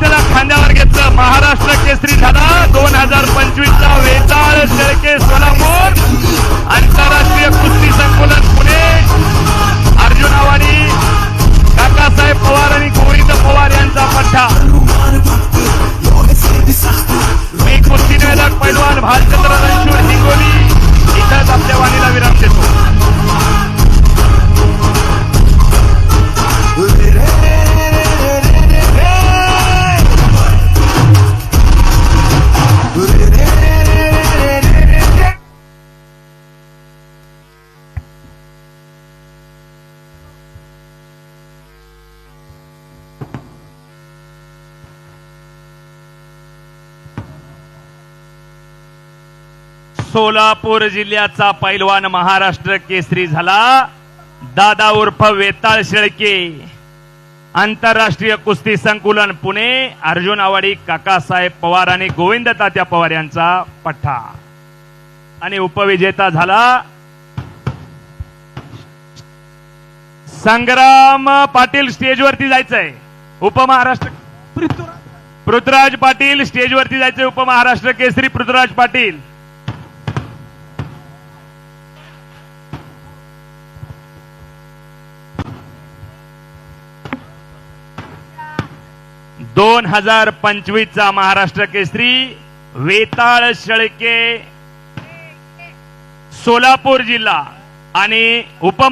त्याला खांद्यावर घेतलं. महाराष्ट्र केसरी झाला दोन हजार पंचवीस ला वेताळ शेळके सोलापूर. आंतरराष्ट्रीय कुस्ती संकुलन पुणे. अर्जुन आवाडी काकासाहेब पवार आणि गोविंद पवार यांचा पठ्ठा. मी कुस्ती निवेदक पैलवान भालचंद्र रणशूर हिंगोली. इथंच आपल्या वाणीला विराम देतो. सोलापूर जिल्ह्याचा पैलवान महाराष्ट्र केसरी झाला. दादा उर्फ वेताळ शेळके. आंतरराष्ट्रीय कुस्ती संकुलन पुणे. अर्जुन आवाडी काकासाहेब पवार आणि गोविंद तात्या पवार यांचा पठ्ठा. आणि उपविजेता झाला. संग्राम पाटील स्टेजवरती जायचंय. उपमहाराष्ट्र पृथ्वीराज पाटील स्टेजवरती जायचंय. उपमहाराष्ट्र केसरी पृथ्वीराज पाटील. दोन हजार पंचवीसचा महाराष्ट्र केसरी वेताळ शेळके सोलापूर जिल्हा आणि उप